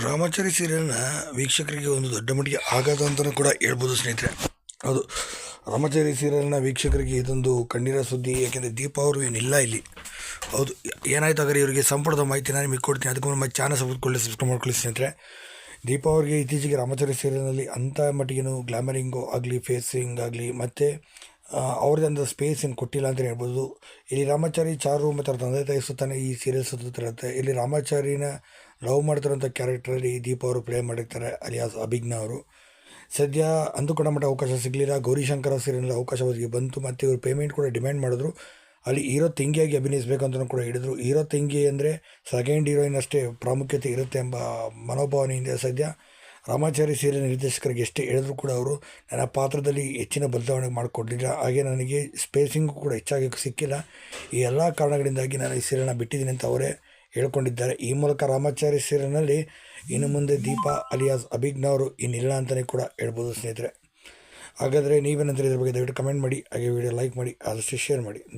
ರಾಮಾಚಾರಿ ಸೀರಿಯಲ್ನ ವೀಕ್ಷಕರಿಗೆ ಒಂದು ದೊಡ್ಡ ಮಟ್ಟಿಗೆ ಆಘಾತ ಅಂತಲೂ ಕೂಡ ಹೇಳ್ಬೋದು ಸ್ನೇಹಿತರೆ. ಹೌದು, ರಾಮಾಚಾರಿ ಸೀರಿಯಲ್ನ ವೀಕ್ಷಕರಿಗೆ ಇದೊಂದು ಕಣ್ಣೀರ ಸುದ್ದಿ, ಯಾಕೆಂದರೆ ದೀಪ ಅವರು ಏನಿಲ್ಲ ಇಲ್ಲಿ. ಹೌದು, ಏನಾಯ್ತು ಹಾಗಾದ್ರೆ ಇವರಿಗೆ ಸಂಪುಟದ ಮಾಹಿತಿ ನಾನು ನಿಮಗೆ ಕೊಡ್ತೀನಿ. ಅದಕ್ಕೂ ನಮ್ಮ ಚಾನಲ್ ಸಬ್ಸ್ಕ್ರೈಬ್ ಮಾಡ್ಕೊಳ್ಳಿ ಸ್ನೇಹಿತರೆ. ದೀಪ ಅವರಿಗೆ ಇತ್ತೀಚೆಗೆ ರಾಮಾಚಾರಿ ಸೀರಿಯಲ್ನಲ್ಲಿ ಅಂಥ ಮಟ್ಟಿಗೇನು ಗ್ಲಾಮರಿಂಗು ಆಗಲಿ ಫೇಸಿಂಗ್ ಆಗಲಿ, ಮತ್ತು ಅವ್ರದ್ದೇ ಅಂತ ಸ್ಪೇಸ್ ಏನು ಕೊಟ್ಟಿಲ್ಲ ಅಂತಲೇ ಹೇಳ್ಬೋದು. ಇಲ್ಲಿ ರಾಮಾಚಾರಿ ಚಾರು ಮತ್ತು ಅವ್ರ ತಂದೆ ತಾಯಿ ಸುತ್ತಾನೆ ಈ ಸೀರಿಯಲ್ ಸುತ್ತಿರುತ್ತೆ ಇಲ್ಲಿ ರಾಮಾಚಾರಿನ ಲವ್ ಮಾಡ್ತಿರೋಂಥ ಕ್ಯಾರೆಕ್ಟ್ರಲ್ಲಿ ದೀಪ ಅವರು ಪ್ಲೇ ಮಾಡಿರ್ತಾರೆ, ಅಲಿಯಾಸ್ ಅಭಿಜ್ಞಾ ಅವರು. ಸದ್ಯ ಅಂದುಕೊಂಡ ಮಟ್ಟ ಅವಕಾಶ ಸಿಗಲಿಲ್ಲ. ಗೌರಿಶಂಕರ ಸೀರಿಯಲ್ ಅವಕಾಶ ಒದಗಿ ಬಂತು. ಮತ್ತು ಇವರು ಪೇಮೆಂಟ್ ಕೂಡ ಡಿಮ್ಯಾಂಡ್ ಮಾಡಿದ್ರು. ಅಲ್ಲಿ ಹೀರೋ ತಂಗಿಯಾಗಿ ಅಭಿನಯಿಸಬೇಕು ಅಂತಲೂ ಕೂಡ ಹೇಳಿದರು. ಹೀರೋ ತಿಂಗಿ ಅಂದರೆ ಸೆಕೆಂಡ್ ಹೀರೋಯಿನ್ ಅಷ್ಟೇ ಪ್ರಾಮುಖ್ಯತೆ ಇರುತ್ತೆ ಎಂಬ ಮನೋಭಾವನೆಯಿಂದ ಸದ್ಯ ರಾಮಾಚಾರಿ ಸೀರೆ ನಿರ್ದೇಶಕರಿಗೆ ಎಷ್ಟೇ ಹೇಳಿದ್ರು ಕೂಡ ಅವರು ನನ್ನ ಪಾತ್ರದಲ್ಲಿ ಹೆಚ್ಚಿನ ಬದಲಾವಣೆ ಮಾಡಿಕೊಡಲಿಲ್ಲ ಹಾಗೆ ನನಗೆ ಸ್ಪೇಸಿಂಗು ಕೂಡ ಹೆಚ್ಚಾಗಿ ಸಿಕ್ಕಿಲ್ಲ. ಈ ಎಲ್ಲ ಕಾರಣಗಳಿಂದಾಗಿ ನಾನು ಈ ಸೀರೆನ ಬಿಟ್ಟಿದ್ದೀನಿ ಅಂತ ಅವರೇ ಹೇಳ್ಕೊಂಡಿದ್ದಾರೆ. ಈ ಮೂಲಕ ರಾಮಾಚಾರಿ ಸೀರೆನಲ್ಲಿ ಇನ್ನು ಮುಂದೆ ದೀಪ ಅಲಿಯಾಸ್ ಅಭಿಜ್ಞ ಅವರು ಇನ್ನಿಲ್ಲ ಅಂತಲೇ ಕೂಡ ಹೇಳ್ಬೋದು ಸ್ನೇಹಿತರೆ. ಹಾಗಾದರೆ ನೀವೇನಂದ್ರೆ ಇದ್ರ ಬಗ್ಗೆ ದಯವಿಟ್ಟು ಕಮೆಂಟ್ ಮಾಡಿ, ಹಾಗೆ ವಿಡಿಯೋ ಲೈಕ್ ಮಾಡಿ, ಆದಷ್ಟು ಶೇರ್ ಮಾಡಿ.